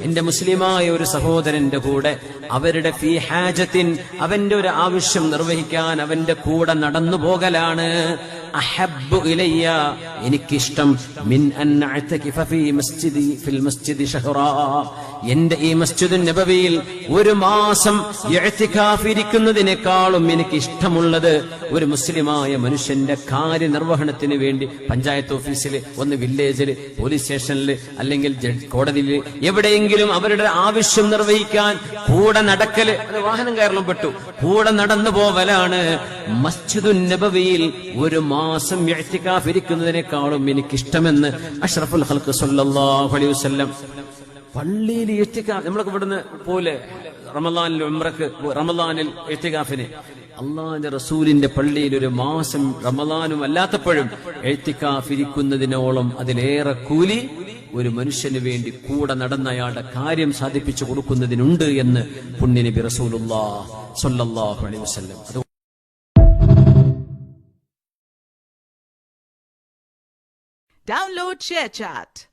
എന്റെ മുസ്ലിമായ ഒരു സഹോദരന്റെ കൂടെ അവരുടെ ഫീ ഹാജത്തിൻ അവന്റെ ഒരു ആവശ്യം നിർവഹിക്കാൻ അവന്റെ കൂടെ നടന്നു പോകലാണ് അഹബ്ബു ഇലയ്യ എനിക്കിഷ്ടം മിൻ അൻ അഅ്തകിഫ മസ്ജിദി ഫിൽ മസ്ജിദി ഷഹ്റാ. എന്റെ ഈ മസ്ജിദുൻ നബവിയിൽ ഒരു മാസം ഇരിക്കുന്നതിനേക്കാളും എനിക്ക് ഇഷ്ടമുള്ളത് ഒരു മുസ്ലിമായ മനുഷ്യന്റെ കാര്യനിർവഹണത്തിന് വേണ്ടി പഞ്ചായത്ത് ഓഫീസിൽ ഒന്ന് വില്ലേജിൽ പോലീസ് സ്റ്റേഷനിൽ അല്ലെങ്കിൽ കോടതിയിൽ എവിടെയെങ്കിലും അവരുടെ ആവശ്യം നിർവഹിക്കാൻ കൂടെ നടക്കൽ വാഹനം കയറലും പെട്ടു. കൂടെ നടന്നു പോവലാണ് മസ്ജിദുൻ നബവിയിൽ ഒരു മാസം ഇഅ്തികാഫ് ഇരിക്കുന്നതിനേക്കാളും എനിക്കിഷ്ടമെന്ന് അഷ്റഫുൽ ഹൽക്ക് സല്ലല്ലാഹു അലൈഹി പള്ളിയിൽ എത്തിക്കാഫ് നമ്മളൊക്കെ ഇവിടുന്ന് പോലെ റമദാനിൽ ഉംറക്ക് റമദാനിൽ എഴുത്തിക്കാഫിന് അള്ളാഹിന്റെ റസൂലിന്റെ പള്ളിയിൽ ഒരു മാസം റമദാനും അല്ലാത്തപ്പോഴും എഴുത്തിക്കാഫിരിക്കുന്നതിനോളം അതിലേറെ കൂലി ഒരു മനുഷ്യന് വേണ്ടി കൂടെ നടന്ന അയാളുടെ കാര്യം സാധിപ്പിച്ചു കൊടുക്കുന്നതിനുണ്ട് എന്ന് പുണ്യനബി റസൂലുല്ലാ സല്ലല്ലാഹു അലൈഹി Download ShareChat.